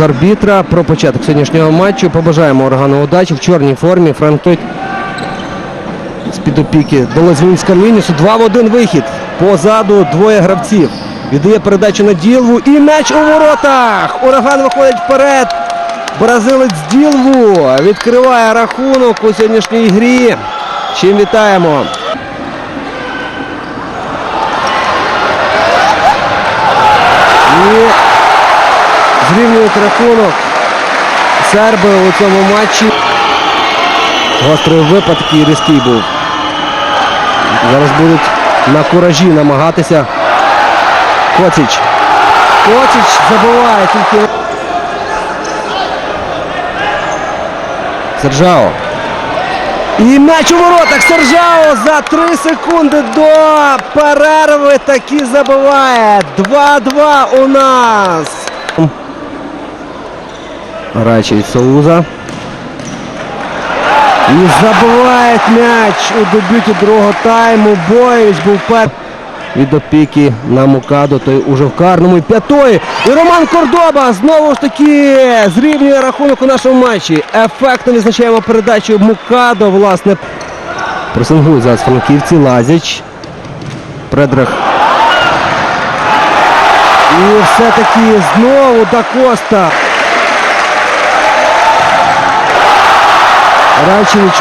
арбітра про початок сьогоднішнього матчу. Побажаємо органу удачі в чорній формі. Франкой з-під опіки до Лозвінська Лінісу. 2 в 1 вихід. Позаду двоє гравців. Віддає передачу на Ділву і м'яч у воротах. Ураган виходить вперед. Бразилець Ділву відкриває рахунок у сьогоднішній грі. Чим вітаємо. І зрівнюють рахунок серби у цьому матчі. Гострий випад такий різкий був. Зараз будуть на куражі намагатися. Коціч. Коціч забиває тільки. Сержао. І м'яч у воротах. Сержао за 3 секунди до перерви таки забиває. 2-2 у нас. Рачий Соуза. І забиває м'яч у дебюті другого тайму. Боєвич був пер. Від опіки на Мукадо, той уже в карному і п'ятої. І Роман Кордоба знову ж таки зрівнює рахунок у нашому матчі. Ефектно відзначаємо передачу Мукадо, власне. Просингують зараз франківці, Лазіч. Предрах. І все-таки знову да Рачевич